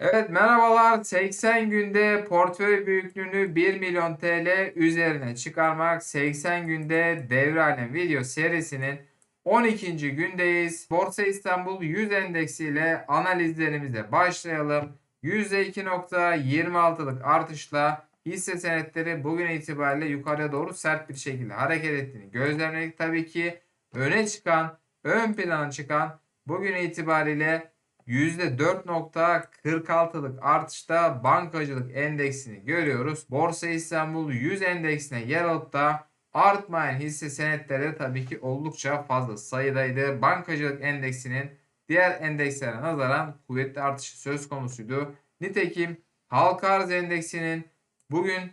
Evet merhabalar. 80 günde portföy büyüklüğünü 1 milyon TL üzerine çıkarmak 80 günde devre alem video serisinin 12. gündeyiz. Borsa İstanbul 100 endeksiyle analizlerimize başlayalım. %2.26'lık artışla hisse senetleri bugün itibariyle yukarıya doğru sert bir şekilde hareket ettiğini gözlemledik. Tabii ki öne çıkan, ön plana çıkan bugün itibariyle %4.46'lık artışta bankacılık endeksini görüyoruz. Borsa İstanbul 100 endeksine yer alıp da artmayan hisse senetleri tabii ki oldukça fazla sayıdaydı. Bankacılık endeksinin diğer endekslere nazaran kuvvetli artışı söz konusuydu. Nitekim halka arz endeksinin bugün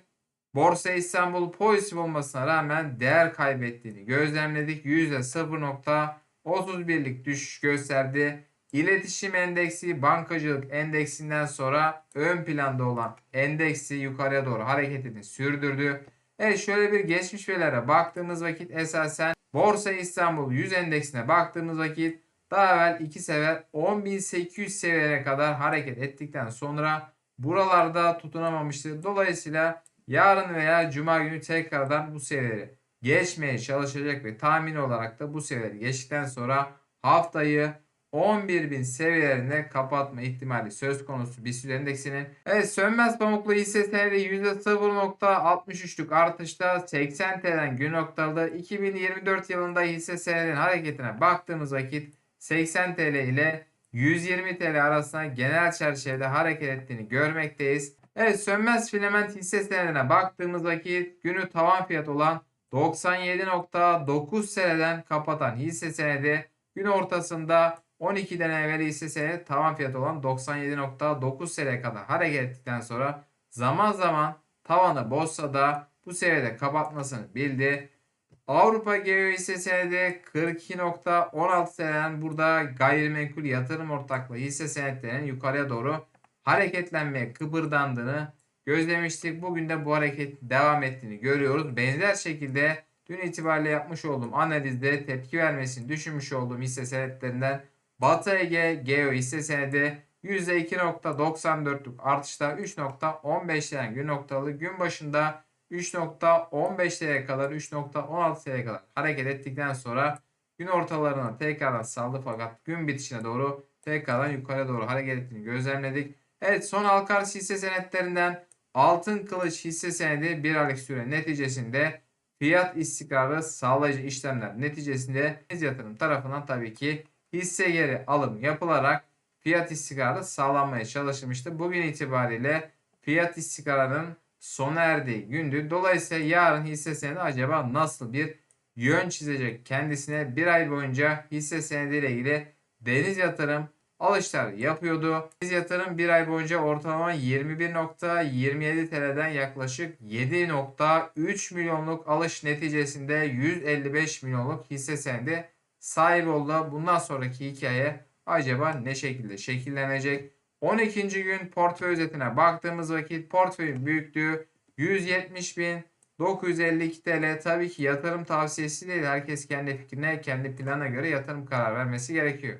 Borsa İstanbul pozitif olmasına rağmen değer kaybettiğini gözlemledik. %0.31'lik düşüş gösterdi. İletişim endeksi bankacılık endeksinden sonra ön planda olan endeksi yukarıya doğru hareketini sürdürdü. Evet şöyle bir geçmiş verilere baktığımız vakit esasen Borsa İstanbul 100 endeksine baktığımız vakit daha evvel iki sefer 10.800 seviyelere kadar hareket ettikten sonra buralarda tutunamamıştı. Dolayısıyla yarın veya cuma günü tekrardan bu seviyeleri geçmeye çalışacak ve tahmin olarak da bu seviyeleri geçtikten sonra haftayı 11.000 seviyelerinde kapatma ihtimali söz konusu BIST endeksinin. Evet sönmez pamuklu hisse senedi %0.63'lük artışta 80 TL'den gün noktalı 2024 yılında hisse senedinin hareketine baktığımız vakit 80 TL ile 120 TL arasında genel çerçevede hareket ettiğini görmekteyiz. Evet sönmez filament hisse senedine baktığımız vakit günü tavan fiyat olan 97.9 TL'den kapatan hisse senedi gün ortasında 12'den evvel hisse senedi tavan fiyatı olan 97.9 TL'ye kadar hareket ettikten sonra zaman zaman tavanı bozsa da bu seviyede kapatmasını bildi. Avrupa Geo hisse senedi 42.16 TL'den burada gayrimenkul yatırım ortaklığı hisse senetlerinin yukarıya doğru hareketlenmeye kıpırdandığını gözlemiştik. Bugün de bu hareket devam ettiğini görüyoruz. Benzer şekilde dün itibariyle yapmış olduğum analizde tepki vermesini düşünmüş olduğum hisse senetlerinden Batı Ege Geo hisse senedi %2.94'lük artışta 3.15 TL'den gün noktalı gün başında 3.15 TL'ye kadar 3.16 TL'ye kadar hareket ettikten sonra gün ortalarına tekrardan saldı fakat gün bitişine doğru tekrardan yukarı doğru hareket ettiğini gözlemledik. Evet son halka arz hisse senetlerinden altın kılıç hisse senedi bir aylık süre neticesinde fiyat istikrarı sağlayıcı işlemler neticesinde yatırım tarafından tabii ki hisse geri alım yapılarak fiyat istikrarı sağlanmaya çalışılmıştı. Bugün itibariyle fiyat istikrarının sona erdiği gündü. Dolayısıyla yarın hisse senedi acaba nasıl bir yön çizecek kendisine bir ay boyunca hisse senediyle ilgili deniz yatırım alışlar yapıyordu. Deniz yatırım bir ay boyunca ortalama 21.27 TL'den yaklaşık 7.3 milyonluk alış neticesinde 155 milyonluk hisse senedi sahibi oldu. Bundan sonraki hikaye acaba ne şekilde şekillenecek? 12. gün portföy özetine baktığımız vakit portföyün büyüklüğü 170.952 TL. Tabii ki yatırım tavsiyesi değil. Herkes kendi fikrine, kendi plana göre yatırım karar vermesi gerekiyor.